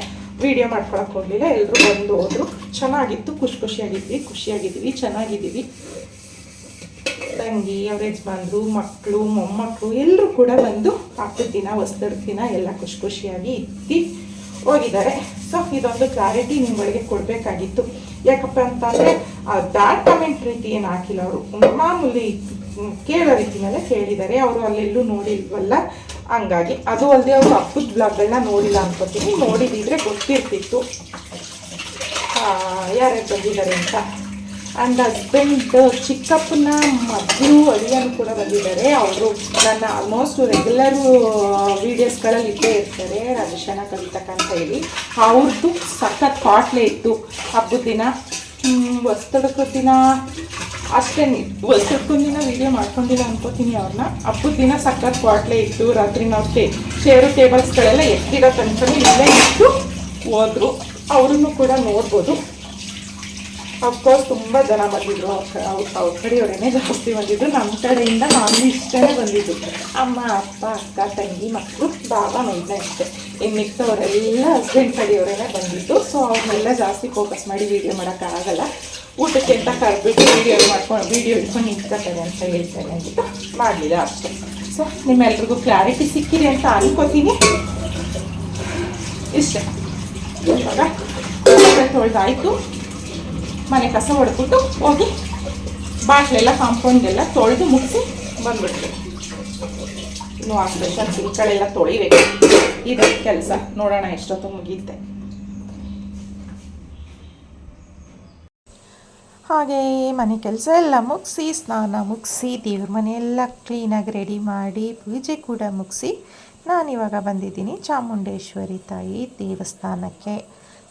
ವೀಡಿಯೋ ಮಾಡ್ಕೊಳಕ್ಕೆ ಹೋಗಲಿಲ್ಲ. ಎಲ್ಲರೂ ಬಂದು ಹೋದರು. ಚೆನ್ನಾಗಿತ್ತು. ಖುಷಿ ಖುಷಿಯಾಗಿದ್ವಿ, ಖುಷಿಯಾಗಿದ್ದೀವಿ, ಚೆನ್ನಾಗಿದ್ದೀವಿ. ತಂಗಿ ಅವ್ರ ಯಜಮಾನ್ರು ಮಕ್ಕಳು ಮೊಮ್ಮಕ್ಕಳು ಎಲ್ಲರೂ ಕೂಡ ಬಂದು ಹಬ್ಬದ ದಿನ, ಹೊಸ್ದರ ದಿನ ಎಲ್ಲ ಖುಷಿ ಖುಷಿಯಾಗಿ ಇದ್ದು ಹೋಗಿದ್ದಾರೆ. ಸೊ ಇದೊಂದು ಕ್ಲಾರಿಟಿ ನಿಮ್ಮೊಳಗೆ ಕೊಡಬೇಕಾಗಿತ್ತು. ಯಾಕಪ್ಪ ಅಂತಂದರೆ ಬ್ಯಾಡ್ ಕಮೆಂಟ್ ರೀತಿ ಏನು ಹಾಕಿಲ್ಲ ಅವರು. ಮಾಮೂಲಿ ಕೇಳೋ ರೀತಿನಲ್ಲೇ ಕೇಳಿದ್ದಾರೆ. ಅವರು ಅಲ್ಲೆಲ್ಲೂ ನೋಡಿಲ್ವಲ್ಲ? ಹಂಗಾಗಿ ಅದು ಅಲ್ಲದೆ ಅವರು ಹಬ್ಬದ ಬ್ಲಾಗ್ಗಳನ್ನ ನೋಡಿಲ್ಲ ಅನ್ಕೋತೀನಿ. ನೋಡಿದಿದ್ರೆ ಗೊತ್ತಿರ್ತಿತ್ತು. ಯಾರ್ಯಾರು ಬಂದಿದ್ದಾರೆ ಅಂತ? ಆ್ಯಂಡ್ ಹಸ್ಬೆಂಡ್ ಚಿಕ್ಕಪ್ಪನ ಮಗಳು ಅಳಿಯನು ಕೂಡ ಬಂದಿದ್ದಾರೆ. ಅವರು ನನ್ನ ಆಲ್ಮೋಸ್ಟ್ ರೆಗ್ಯುಲರು ವೀಡಿಯೋಸ್ಗಳಲ್ಲಿ ಇದ್ದೇ ಇರ್ತಾರೆ, ರಾಜಶಾನ ಕವಿತಕ ಅಂತ ಹೇಳಿ. ಅವ್ರದ್ದು ಸಖತ್ ಕಾಟ್ಲೆ ಇತ್ತು. ಹಬ್ಬದ ದಿನ ಹೊಸ್ತಡಕ ದಿನ, ಅಷ್ಟೇ ಹೊಸ್ತಡ್ಕೊಂಡ್ ದಿನ ವೀಡಿಯೋ ಮಾಡ್ಕೊಂಡಿಲ್ಲ ಅನ್ಕೋತೀನಿ ಅವ್ರನ್ನ ಹಬ್ಬದ ದಿನ ಸಖತ್ ಕ್ವಾಟ್ಲೆ ಇತ್ತು. ರಾತ್ರಿ ನಾವು ಚೇರು ಟೇಬಲ್ಸ್ಗಳೆಲ್ಲ ಎತ್ತಿರೋ ತನಕ ಇಲ್ಲೇ ಇಟ್ಟು ಹೋದ್ರು. ಅವ್ರನ್ನು ಕೂಡ ನೋಡ್ಬೋದು. ಅಫ್ಕೋರ್ಸ್ ತುಂಬ ಜನ ಬಂದಿದ್ರು. ಅವ್ರ ಕಡೆಯವರೇನೆ ಜಾಸ್ತಿ ಬಂದಿದ್ರು. ನಮ್ಮ ಕಡೆಯಿಂದ ನಾನು ಇಷ್ಟೇ ಬಂದಿದ್ದು. ಅಮ್ಮ, ಅಪ್ಪ, ಅಕ್ಕ, ತಂಗಿ ಮಕ್ಕಳು ಬಾಬ ಮೈದ ಅಷ್ಟೇ. ಇನ್ನು ಮಿಕ್ಕವರೆಲ್ಲ ಹಸ್ಬೆಂಡ್ ಕಡೆಯವರೇನೆ ಬಂದಿದ್ದು. ಸೊ ಅವ್ರನ್ನೆಲ್ಲ ಜಾಸ್ತಿ ಫೋಕಸ್ ಮಾಡಿ ವೀಡಿಯೋ ಮಾಡೋಕ್ಕಾಗಲ್ಲ. ಊಟಕ್ಕೆ ಅಂತ ಕರೆದ್ಬಿಟ್ಟು ವೀಡಿಯೋ ಮಾಡ್ಕೊಂಡು ವೀಡಿಯೋ ಇಟ್ಕೊಂಡು ನಿಂತ್ಕೊತಾರೆ ಅಂತ ಹೇಳ್ತಾರೆ ಅಂದ್ಬಿಟ್ಟು ಮಾಡಲಿಲ್ಲ ಅಷ್ಟೇ. ಸೊ ನಿಮ್ಮೆಲ್ರಿಗೂ ಕ್ಲಾರಿಟಿ ಸಿಕ್ಕಿದೆ ಅಂತ ಅನ್ಕೋತೀನಿ. ಇಷ್ಟೇ. ಇವಾಗ ಮನೆ ಕಸ ಹೊಡ್ಕೊಟ್ಟು ಹೋಗಿ ಬಾಟ್ಲೆಲ್ಲ ಕಾಂಪೌಂಡೆಲ್ಲ ತೊಳೆದು ಮುಗಿಸಿ ಬಂದ್ಬಿಡ್ತೀವಿ ಇನ್ನು ಹಾಕ್ಬೇಕು ಚಿಕ್ಕಳೆಲ್ಲ ತೊಳಿಬೇಕು. ಇದೆ ಕೆಲಸ. ನೋಡೋಣ ಎಷ್ಟೊತ್ತು ಮುಗಿಯುತ್ತೆ. ಹಾಗೆ ಮನೆ ಕೆಲಸ ಎಲ್ಲ ಮುಗಿಸಿ, ಸ್ನಾನ ಮುಗಿಸಿ, ದೇವ್ರ ಮನೆಯೆಲ್ಲ ಕ್ಲೀನಾಗಿ ರೆಡಿ ಮಾಡಿ ಪೂಜೆ ಕೂಡ ಮುಗಿಸಿ, ನಾನಿವಾಗ ಬಂದಿದ್ದೀನಿ ಚಾಮುಂಡೇಶ್ವರಿ ತಾಯಿ ದೇವಸ್ಥಾನಕ್ಕೆ.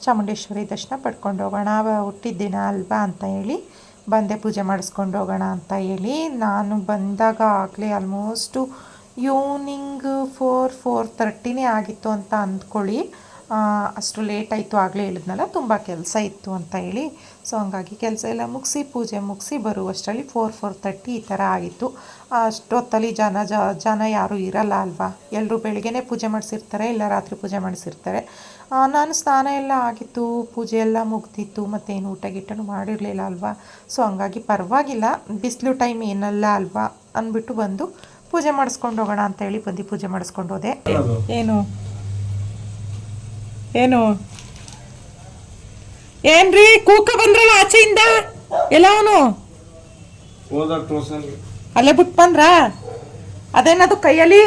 ಚಾಮುಂಡೇಶ್ವರಿ ದರ್ಶನ ಪಡ್ಕೊಂಡು ಹೋಗೋಣ. ಹುಟ್ಟಿದ ದಿನ ಅಲ್ವಾ ಅಂತ ಹೇಳಿ, ಬಂದೆ ಪೂಜೆ ಮಾಡಿಸ್ಕೊಂಡು ಹೋಗೋಣ ಅಂತ ಹೇಳಿ. ನಾನು ಬಂದಾಗ ಆಗಲೇ ಆಲ್ಮೋಸ್ಟು ಈವ್ನಿಂಗ್ ಫೋರ್ ಫೋರ್ ತರ್ಟಿನೇ ಆಗಿತ್ತು ಅಂತ ಅಂದ್ಕೊಳ್ಳಿ. ಅಷ್ಟು ಲೇಟ್ ಆಯಿತು ಆಗಲೇ ಹೇಳಿದ್ನಲ್ಲ, ತುಂಬ ಕೆಲಸ ಇತ್ತು ಅಂತ ಹೇಳಿ. ಸೊ ಹಂಗಾಗಿ ಕೆಲಸ ಎಲ್ಲ ಮುಗಿಸಿ, ಪೂಜೆ ಮುಗಿಸಿ ಬರುವಷ್ಟರಲ್ಲಿ ಫೋರ್ ಫೋರ್ ತರ್ಟಿ ಈ ಥರ ಆಗಿತ್ತು. ಅಷ್ಟೊತ್ತಲ್ಲಿ ಜನ ಜನ ಯಾರೂ ಇರಲ್ಲ ಅಲ್ವಾ? ಎಲ್ಲರೂ ಬೆಳಗ್ಗೆನೇ ಪೂಜೆ ಮಾಡಿಸಿರ್ತಾರೆ, ಇಲ್ಲ ರಾತ್ರಿ ಪೂಜೆ ಮಾಡಿಸಿರ್ತಾರೆ. ನಾನು ಸ್ನಾನ ಎಲ್ಲ ಆಗಿತ್ತು ಪೂಜೆ ಎಲ್ಲ ಮುಗ್ದಿತ್ತು ಮತ್ತೇನು ಊಟ ಗಿಟ್ಟನು ಮಾಡಿರಲಿಲ್ಲ ಅಲ್ವಾ? ಸೊ ಹಂಗಾಗಿ ಪರವಾಗಿಲ್ಲ. ಬಿಸಿಲು ಟೈಮ್ ಏನಲ್ಲ ಅಲ್ವಾ ಅಂದ್ಬಿಟ್ಟು ಬಂದು ಪೂಜೆ ಮಾಡಿಸ್ಕೊಂಡು ಹೋಗೋಣ ಅಂತ ಹೇಳಿ ಬಂದು ಪೂಜೆ ಮಾಡಿಸ್ಕೊಂಡು ಹೋದೆ. ಏನು? ಏನು? ಏನ್ರಿ? ಕೂಕ ಬಂದ್ರಲ್ಲ ಆಚೆಯಿಂದ? ಎಲ್ಲ ಅವನು? ಅಲ್ಲೇ ಬಿಟ್ಟು ಬಂದ್ರ? ಅದೇನದು ಕೈಯಲ್ಲಿ?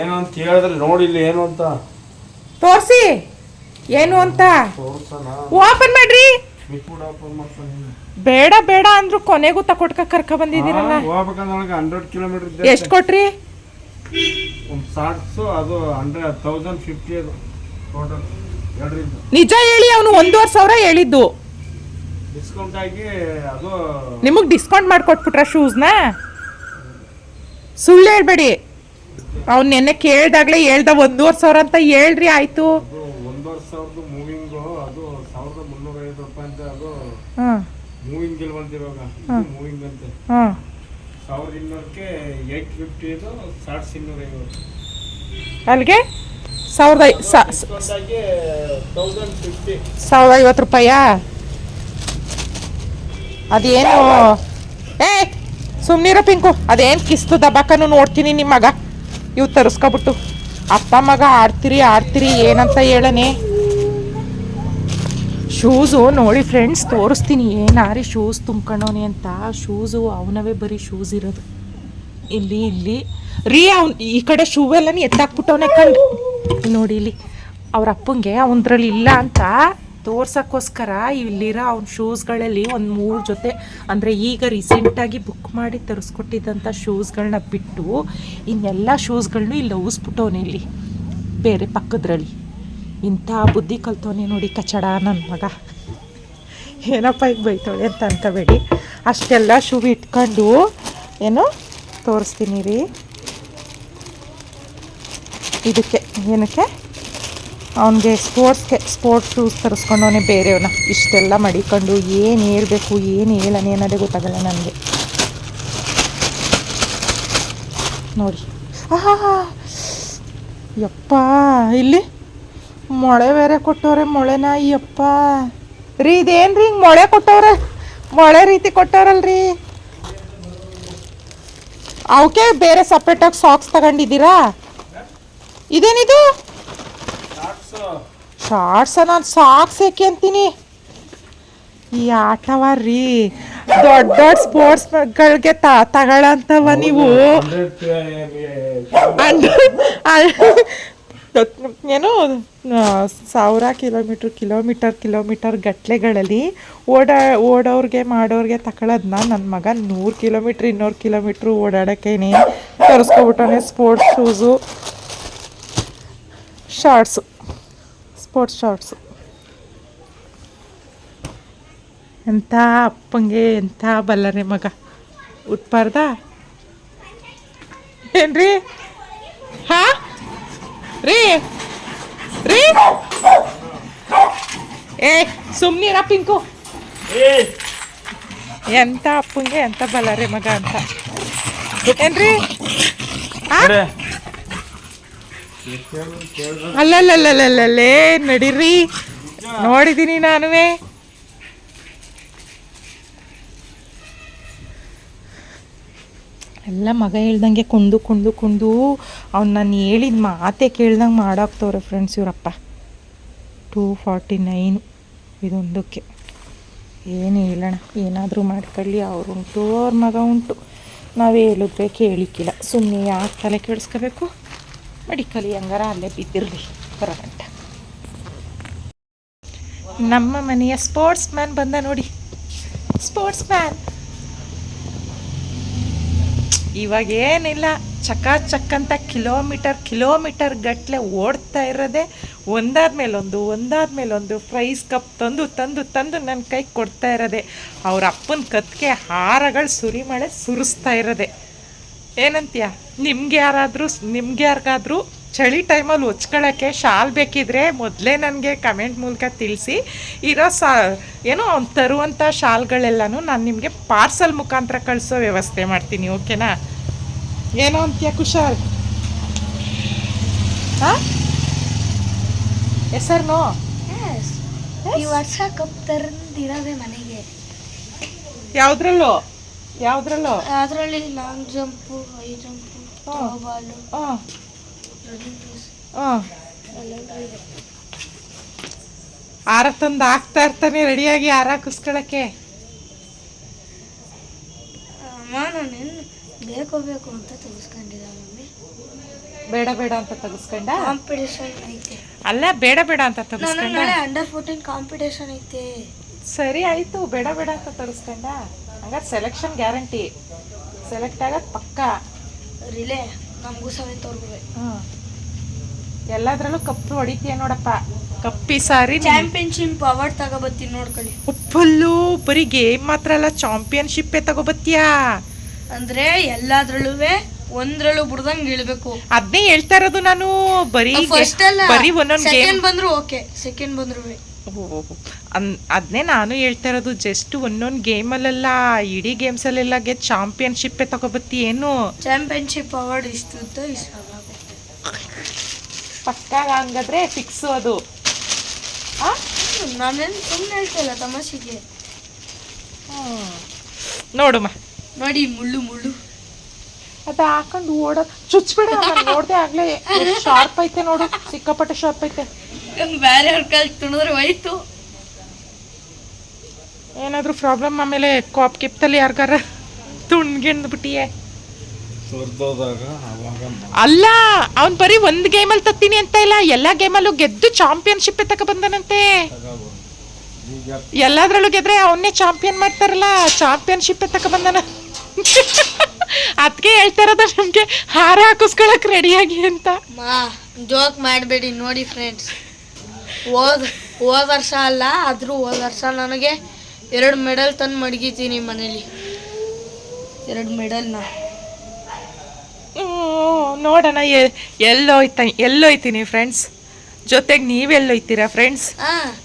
ಏನು ಅಂತ ಹೇಳಿದ್ರೆ ನೋಡಿಲ್ಲ ಏನು ಅಂತ? ತೋರ್ಸಿ. ಏನು ಅಂತ? ಓಪನ್ ಮಾಡ್ರಿ. ಬೇಡ ಬೇಡ ಅಂದ್ರು ಕೊನೆಗೂ ತಕೊಟ್ಕ ಕರ್ಕ ಬಂದಿದ್ದೀರಲ್ಲ. ಎಷ್ಟು ಕೊಟ್ರಿ? ನಿಜ ಹೇಳಿ ಅವನು ಒಂದೂವರೆ ಸಾವಿರ ಹೇಳಿದ್ದು. ನಿಮಗೆ ಡಿಸ್ಕೌಂಟ್ ಮಾಡಿಕೊಟ್ಬಿಟ್ರ ಶೂಸ್ನ ಸುಳ್ಳು ಹೇಳ್ಬೇಡಿ. ಅವ್ನು ನೆನ್ನೆ ಕೇಳ್ದಾಗ್ಲೇ ಹೇಳ್ದ ಒಂದೂವರೆ ಸಾವಿರ ಅಂತ ಹೇಳ್ರಿ ಆಯ್ತು. ಒಂದೂವರೆ ಸಾವಿರದ ಮೂವಿಂಗು ಅದು ಸಾವಿರದ ಮುನ್ನೂರ ಐವತ್ತು ರೂಪಾಯಿ ಅಂತ ಅದು ಹಾಂ. ಮೂವಿಂಗ್ ಗಿಲ್ ಬಂತ ಇವಾಗ ಮೂವಿಂಗ್ ಅಂತೆ. ಹಾಂ. ಸಾವಿರದ ಇನ್ನೂರಕ್ಕೆ ಏಯ್ಟ್ ಫಿಫ್ಟಿ ಇದು ಸಾಟ್ಸ್ ಇನ್ನೂರ ಐವತ್ತು. ಅಲ್ಲಿಗೆ ಸಾವಿರದ ಸಾವಿರದ ಐವತ್ತು ರೂಪಾಯಾ? ಅದೇನು ಏ ಸುಮ್ಮನಿರ ಪಿಂಕು. ಅದೇನು ಕಿಸ್ತು ದಬಾಕನು ನೋಡ್ತೀನಿ ನಿಮ್ಮ ಮಗ. ಇವು ತರಿಸ್ಕೊಬಿಟ್ಟು, ಅಪ್ಪ ಮಗ, ಆಡ್ತೀರಿ ಆಡ್ತೀರಿ, ಏನಂತ ಹೇಳನೆ? ಶೂಸು ನೋಡಿ ಫ್ರೆಂಡ್ಸ್ ತೋರಿಸ್ತೀನಿ ಏನಾರಿ ಶೂಸ್ ತುಂಬ್ಕೊಂಡವನೆ ಅಂತ. ಶೂಸು, ಅವನವೇ ಬರೀ ಶೂಸ್ ಇರೋದು. ಇಲ್ಲಿ ಇಲ್ಲಿ. ರೀ, ಅವ್ನು, ಈ ಕಡೆ ಶೂ ಎಲ್ಲನೇ ಎತ್ತಾಕ್ಬಿಟ್ಟವನೇ ಕಂಡು. ನೋಡಿ ಇಲ್ಲಿ, ಅವ್ರ ಅಪ್ಪಂಗೆ ಅವನದ್ರಲ್ಲಿ ಇಲ್ಲ ಅಂತ. ತೋರ್ಸಕ್ಕೋಸ್ಕರ ಇಲ್ಲಿರೋ ಅವ್ನ ಶೂಸ್ಗಳಲ್ಲಿ ಒಂದು ಮೂರು ಜೊತೆ, ಅಂದರೆ ಈಗ ರೀಸೆಂಟಾಗಿ ಬುಕ್ ಮಾಡಿ ತರಿಸ್ಕೊಟ್ಟಿದ್ದಂಥ ಶೂಸ್ಗಳನ್ನ ಬಿಟ್ಟು ಇನ್ನೆಲ್ಲ ಶೂಸ್ಗಳನ್ನೂ ಇಲ್ಲಿ ಊಸ್ಬಿಟ್ಟವನು ಇಲ್ಲಿ, ಬೇರೆ ಪಕ್ಕದ್ರಲ್ಲಿ. ಇಂಥ ಬುದ್ಧಿ ಕಲ್ತವನೇ ನೋಡಿ ಕಚಡ ನನ್ನ ಮಗ. ಏನಪ್ಪ ಈಗ ಬೈತಾಳೆ ಅಂತ ಅಂತಬೇಡಿ ಅಷ್ಟೆಲ್ಲ ಶೂ ಇಟ್ಕೊಂಡು, ಏನು ತೋರಿಸ್ತೀನಿ ರೀ. ಇದಕ್ಕೆ, ಏನಕ್ಕೆ? ಅವನಿಗೆ ಸ್ಪೋರ್ಟ್ಸ್ಗೆ ಸ್ಪೋರ್ಟ್ಸ್ ಶೂಸ್ ತರಿಸ್ಕೊಂಡವನೇ ಬೇರೆಯವನ್ನ ಇಷ್ಟೆಲ್ಲ ಮಡಿಕೊಂಡು ಏನು ಹೇಳಬೇಕು ಏನು ಹೇಳನೆ ಅನ್ನೋದೇ ಗೊತ್ತಾಗಲ್ಲ ನನಗೆ. ನೋಡಿ. ಯಪ್ಪ, ಇಲ್ಲಿ ಮೊಳೆ ಬೇರೆ ಕೊಟ್ಟವ್ರೆ ಮೊಳೆನ ಯಪ್ಪ. ರೀ ಇದೇನು ರೀ ಹಿಂಗೆ ಮೊಳೆ ಕೊಟ್ಟವ್ರೆ? ಮೊಳೆ ರೀತಿ ಕೊಟ್ಟವ್ರಲ್ರಿ? ಅವಕ್ಕೆ ಬೇರೆ ಸಪ್ರೇಟಾಗಿ ಸಾಕ್ಸ್ ತಗೊಂಡಿದ್ದೀರಾ? ಇದೇನಿದು? ಶಾರ್ಟ್ಸ ನಾನು ಸಾಕ್ಸ್ ಏಕೆ ಅಂತೀನಿ? ಈ ಆಟವ ರೀ ದೊಡ್ಡ ದೊಡ್ಡ ಸ್ಪೋರ್ಟ್ಸ್ಗಳಿಗೆ ತಗೊಳ್ಳಂತವ ನೀವು. ಏನು ಸಾವಿರ ಕಿಲೋಮೀಟ್ರ್ ಕಿಲೋಮೀಟರ್ ಕಿಲೋಮೀಟರ್ ಗಟ್ಲೆಗಳಲ್ಲಿ ಓಡ ಓಡೋರ್ಗೆ ಮಾಡೋರ್ಗೆ ತಗೊಳ್ಳೋದನ್ನ ನನ್ನ ಮಗ ನೂರು ಕಿಲೋಮೀಟ್ರ್ ಇನ್ನೂರು ಕಿಲೋಮೀಟ್ರ್ ಓಡಾಡೋಕ್ಕೇನೆ. ತರಿಸ್ಕೊಬಿಟ್ಟವನೇ sports shoes shorts sports shorts ಎಂಥ ಅಪ್ಪಂಗೆ ಎಂಥ ಬಲ್ಲರೆ ಮಗ. ಉಟ್ಬಾರ್ದ? ಏನ್ರಿ? ಹಾ? ರೀ? ರೀ? ಏ ಸುಮ್ನಿರ ಪಿಂಕು. ಎಂಥ ಅಪ್ಪಂಗೆ ಎಂಥ ಬಲ್ಲರೆ ಮಗ ಅಂತ. ಏನ್ರಿ? ಆ? ಅಲ್ಲಲ್ಲಲ್ಲಲ್ಲಲ್ಲೇ ನಡೀರಿ. ನೋಡಿದ್ದೀನಿ ನಾನುವೇ. ಎಲ್ಲ ಮಗ ಹೇಳ್ದಂಗೆ ಕುಂದು ಕುಂದು ಕುಂದು ಅವ್ನು ನಾನು ಹೇಳಿದ ಮಾತೆ ಕೇಳ್ದಂಗೆ ಮಾಡಾಕ್ತವ್ರೆ ಫ್ರೆಂಡ್ಸ್ ಇವರಪ್ಪ. ಟೂ ಫಾರ್ಟಿ ನೈನು ಇದೊಂದಕ್ಕೆ. ಏನು ಹೇಳೋಣ, ಏನಾದರೂ ಮಾಡ್ಕೊಳ್ಳಿ ಅವ್ರು ಉಂಟು ಅವ್ರ ಮಗ ಉಂಟು. ನಾವು ಹೇಳಿದ್ರೆ ಕೇಳಿಕ್ಕಿಲ್ಲ. ಸುಮ್ಮನೆ ಯಾಕೆ ತಲೆ ಕೆಡಿಸ್ಕೋಬೇಕು? ಮಡಿಕಲಿ ಹಂಗಾರ ಅಲ್ಲೇ ಬಿದ್ದಿರಲಿ ಬರೋಗಂಟ ನಮ್ಮ ಮನೆಯ ಸ್ಪೋರ್ಟ್ಸ್ ಮ್ಯಾನ್ ಬಂದ ನೋಡಿ. ಸ್ಪೋರ್ಟ್ಸ್ ಮ್ಯಾನ್ ಇವಾಗ ಏನಿಲ್ಲ ಚಕ ಅಂತ ಕಿಲೋಮೀಟರ್ ಕಿಲೋಮೀಟರ್ ಗಟ್ಟಲೆ ಓಡ್ತಾ ಇರೋದೆ ಒಂದಾದ್ಮೇಲೊಂದು ಒಂದಾದ್ಮೇಲೊಂದು ಒಂದಾದ್ಮೇಲೆ ಒಂದು ಪ್ರೈಸ್ ಕಪ್ ತಂದು ತಂದು ತಂದು ನನ್ನ ಕೈ ಕೊಡ್ತಾ ಇರೋದೆ. ಅವ್ರ ಅಪ್ಪನ ಕತ್ತಿಗೆ ಹಾರಗಳು ಸುರಿಮಳೆ ಸುರಿಸ್ತಾ ಇರೋದೆ. ಏನಂತೀಯ? ನಿಮ್ಗೆ ಯಾರಾದರೂ ನಿಮ್ಗೆ ಯಾರಿಗಾದ್ರೂ ಚಳಿ ಟೈಮಲ್ಲಿ ಹೊಚ್ಕೊಳ್ಳೋಕ್ಕೆ ಶಾಲ್ ಬೇಕಿದ್ರೆ ಮೊದಲೇ ನನಗೆ ಕಮೆಂಟ್ ಮೂಲಕ ತಿಳಿಸಿ. ಇರೋ ಸಾ ಏನೋ ಅವ್ನು ತರುವಂಥ ಶಾಲ್ಗಳೆಲ್ಲನೂ ನಾನು ನಿಮಗೆ ಪಾರ್ಸಲ್ ಮುಖಾಂತರ ಕಳಿಸೋ ವ್ಯವಸ್ಥೆ ಮಾಡ್ತೀನಿ ಓಕೆನಾ ಏನೋ ಅಂತೀಯ ಕುಶಾಲ್? ಹಾಂ ಹೆಸರ್ನೋ? ಈ ವರ್ಷ ಕಪ್ ತರಂದಿರೋದೆ ಮನೆಗೆ. ಯಾವುದ್ರಲ್ಲೋ? ಯಾವುದ್ರಲ್ಲೋ? ಅದರಲ್ಲಿ long jump high jump ball. ಹಾಂ. Running race. ಹಾಂ. ಎಲ್ಲವೂ ಇದೆ. ಹಾರ ತಂದು ಹಾಕ್ತಾ ಇರ್ತಾನೆ ರೆಡಿಯಾಗಿ ಆರ ಕುಸ್ಕೊಳಕ್ಕೆ. ಅಮ್ಮ ನಾನೇನು ಬೇಕು ಬೇಕು ಅಂತ ತೆಗೆಸ್ಕೊಂಡಿಲ್ಲ ಮಮ್ಮಿ. ಬೇಡ ಬೇಡ ಅಂತ ತೆಗೆಸ್ಕೊಂಡ ಕಾಂಪಿಟೇಷನ್ ಐತೆ. ಅಲ್ಲ ಬೇಡ ಬೇಡ ಅಂತ ನಾನು ತೆಗಿಸ್ಕೊಂಡ ಅಂಡರ್ ಫೋರ್ಟೀನ್ ಕಾಂಪಿಟೇಷನ್ ಐತೆ. ಸರಿ ಆಯ್ತು ಬೇಡ ಬೇಡ ಅಂತ ತರಿಸ್ಕೊಂಡ? ಹಂಗಾರೆ ಸೆಲೆಕ್ಷನ್ ಗ್ಯಾರಂಟಿ ಸೆಲೆಕ್ಟ್ ಆಗೋದು ಪಕ್ಕ. ರಿಲೇ ನಮಗೂ ಸಮೇತ ತೋರ್ಬೋದು ಹ್ಞೂ ಎಲ್ಲದರಲ್ಲೂ ಕಪ್ ಹೊಡಿತೀಯ ನೋಡಪ್ಪ. ಕಪ್ಪಿ ಸಾರಿ ಚಾಂಪಿಯನ್ಶಿಪ್ ಅವಾರ್ಡ್ ತಗೋಬತ್ತೀನಿ ನೋಡ್ಕೊಳ್ಳಿ ಉಪ್ಪಲ್ಲು ಬರೀ ಗೇಮ್ ಮಾತ್ರ ಅಲ್ಲ ಚಾಂಪಿಯನ್ಶಿಪ್ಪೇ ತಗೋಬತ್ತೀಯಾ? ಅಂದ್ರೆ ಎಲ್ಲಾದ್ರಲ್ಲೂ ಒಂದ್ರಲ್ಲೂ ಬಿಡ್ದಂಗ್ ಇಳ್ಬೇಕು ಅದನ್ನೇ ಹೇಳ್ತಾ ಇರೋದು ನಾನು. ಬರೀ ಫಸ್ಟ್ ಅಲ್ಲ ಬರೀ ಒಂದೊಂದು ಗೇಮ್ ಸೆಕೆಂಡ್ ಬಂದ್ರು ಓಕೆ ಸೆಕೆಂಡ್ ಬಂದ್ರು ಅನ್ ಅದನ್ನೇ ನಾನು ಹೇಳ್ತಾ ಇರೋದು ಜಸ್ಟ್ ಒಂದೊಂದು ಗೇಮಲ್ಲೆಲ್ಲ ಇಡೀ ಗೇಮ್ಸಲ್ಲೆಲ್ಲ ಗೆದ್ದು ಚಾಂಪಿಯನ್ಶಿಪ್ಪೇ ತಗೊಬತ್ತಿ ಏನು? ಚಾಂಪಿಯನ್ಶಿಪ್ ಅವಾರ್ಡ್ ಇಷ್ಟು ಪಕ್ಕ ಹಂಗಾದ್ರೆ ಫಿಕ್ಸು ಅದು? ನಾನೇನು ಸುಮ್ಮನೆ ಹೇಳ್ತಿಲ್ಲ ತಮಾಷೆಗೆ. ನೋಡುಮ್ಮ ನೋಡಿ ಮುಳ್ಳು ಮುಳ್ಳು. ಅದು ಹಾಕೊಂಡು ಓಡೋದು ಚುಚ್ಬಿಡ ನೋಡ್ದೆ ಆಗಲೇ ಶಾರ್ಪ್ ಐತೆ ನೋಡು ಸಿಕ್ಕಾಪಟ್ಟೆ ಶಾರ್ಪ್ ಐತೆ. ಬೇರೆ ಅವ್ರ ಕಲ್ ತುಣಿದ್ರೆ ಹೋಯ್ತು. ಏನಾದರೂ ಪ್ರಾಬ್ಲಮ್ ಆಮೇಲೆ ಕಾಪ್ ಕಿಪ್ತಲ್ಲಿ ಯಾರಿಗಾರ ತುಣ್ಗಿಂದ್ ಬಿಟ್ಟಿಯೇ ಅಲ್ಲ ಅವ್ನ್ ಬರೀ ಒಂದ್ ಗೇಮಲ್ಲಿ ತತ್ತೀನಿ ಅಂತ ಇಲ್ಲ ಎಲ್ಲಾ ಗೇಮಲ್ಲೂ ಗೆದ್ದು ಚಾಂಪಿಯನ್ಶಿಪ್ ತಕ ಬಂದನಂತೆ ಎಲ್ಲದರಲ್ಲೂ ಗೆದ್ರೆ ಅವನ್ನೇ ಚಾಂಪಿಯನ್ ಮಾಡ್ತಾರಲ್ಲ ಚಾಂಪಿಯನ್ಶಿಪ್ ತಕ ಬಂದನ ಅದಕ್ಕೆ ಹೇಳ್ತಾ ಇರೋದ ನಮ್ಗೆ ಹಾರ ಹಾಕಿಸ್ಕೊಳಕ್ ರೆಡಿಯಾಗಿ ಅಂತ. ಮಾ ಜೋಕ್ ಮಾಡಬೇಡಿ ನೋಡಿ ಫ್ರೆಂಡ್ಸ್ ಹೋದ ಹೋದ ವರ್ಷ ಅಲ್ಲ ಆದರೂ ಹೋದ ವರ್ಷ ನನಗೆ ಎರಡು ಮೆಡಲ್ ತಂದು ಮಡಗಿತೀನಿ ಮನೇಲಿ. ಎರಡು ಮೆಡಲ್ನ. ನೋಡೋಣ ಎಲ್ಲೋಯ್ತ ಎಲ್ಲೋಯ್ತೀನಿ ಫ್ರೆಂಡ್ಸ್ ಜೊತೆಗೆ ನೀವೆಲ್ಲೋಯ್ತೀರಾ ಫ್ರೆಂಡ್ಸ್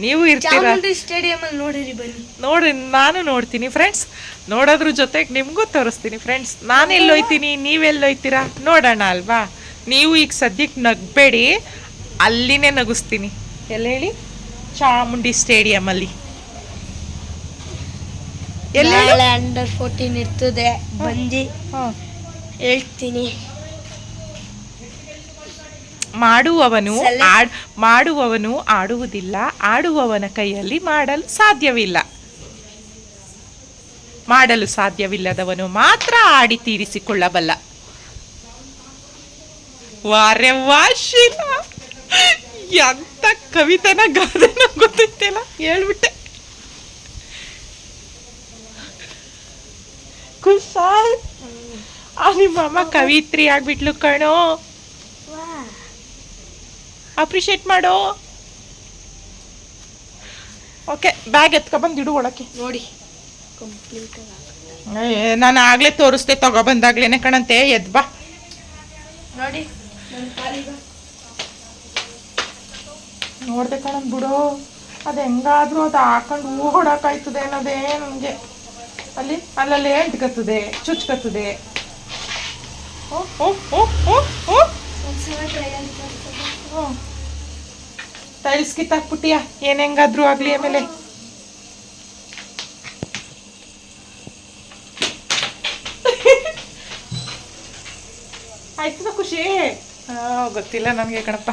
ನೀವು ಇರ್ತೀರಾ? ಸ್ಟೇಡಿಯಂ ಅಲ್ಲಿ ನೋಡಿರಿ ಬನ್ನಿ. ನೋಡಿ ನಾನು ನೋಡ್ತೀನಿ ಫ್ರೆಂಡ್ಸ್ ನೋಡೋದ್ರ ಜೊತೆಗೆ ನಿಮಗೂ ತೋರಿಸ್ತೀನಿ ಫ್ರೆಂಡ್ಸ್ ನಾನು ಎಲ್ಲೋಯ್ತೀನಿ ನೀವೆಲ್ಲೋಯ್ತೀರಾ ನೋಡೋಣ ಅಲ್ವಾ? ನೀವು ಈಗ ಸದ್ಯಕ್ಕೆ ನಗಬೇಡಿ ಅಲ್ಲಿನೇ ನಗಿಸ್ತೀನಿ. ಎಲ್ಲ ಹೇಳಿ ಚಾಮುಂಡಿ ಸ್ಟೇಡಿಯಂ ಅಲ್ಲಿ? ನಾಳೆ ಅಂಡರ್ ಫೋರ್ಟೀನ್ ಇರ್ತದೆ. ಬಂದು ಹಾಂ. ಹೇಳ್ತೀನಿ. ಮಾಡುವವನು ಆಡ್ ಮಾಡುವವನು ಆಡುವುದಿಲ್ಲ ಆಡುವವನ ಕೈಯಲ್ಲಿ ಮಾಡಲು ಸಾಧ್ಯವಿಲ್ಲ. ಮಾಡಲು ಸಾಧ್ಯವಿಲ್ಲದವನು ಮಾತ್ರ ಆಡಿ ತೀರಿಸಿಕೊಳ್ಳಬಲ್ಲ. ವಾರೆ ಶೀಲಾ! ಎಂತ ಕವಿತನ ಗಾದೆನ ಗೊತ್ತೈತಿಲ್ಲ ಹೇಳ್ಬಿಟ್ಟೆ. ಕುಶಾಲ್ ಆ ನಿಮ್ಮಮ್ಮ ಕವಿತ್ರಿ ಆಗ್ಬಿಟ್ಲು ಕಣೋ. ಅಪ್ರಿಷಿಯೇಟ್ ಮಾಡು. ಓಕೆ ಬ್ಯಾಗ್ ಎತ್ಕೊಬಂದು ಇಡು ಒಳಕ್ಕೆ. ನೋಡಿ ಕಂಪ್ಲೀಟ್ ನಾನು ಆಗಲೇ ತೋರಿಸ್ದೆ ತಗೊಬಂದಾಗ್ಲೇನೆ ಕಣಂತೆ ಎದ್ ಬಾ. ನೋಡಿ ನೋಡ್ದೆ ಕಣ ಬಿಡು. ಅದು ಹೆಂಗಾದ್ರೂ ಅದು ಹಾಕೊಂಡು ಓಡಾಕಾಯ್ತದೆ ಅನ್ನೋದೇ ನಮಗೆ. ಅಲ್ಲಿ, ಅಲ್ಲಲ್ಲಿ ಎಂಟ್ಕತ್ತದೆ ಚುಚ್ಕತ್ತದೆ. ಓ ಓ ಓ ಟೈಲ್ಸ್ ಕಿತ್ತಾಕ್ಬಿಟ್ಟಿಯ ಏನ್ ಹೆಂಗಾದ್ರೂ ಆಗ್ಲಿ ಆಮೇಲೆ. ಆಯ್ತದ ಖುಷಿ ಗೊತ್ತಿಲ್ಲ ನನಗೆ ಕಣಪ್ಪ.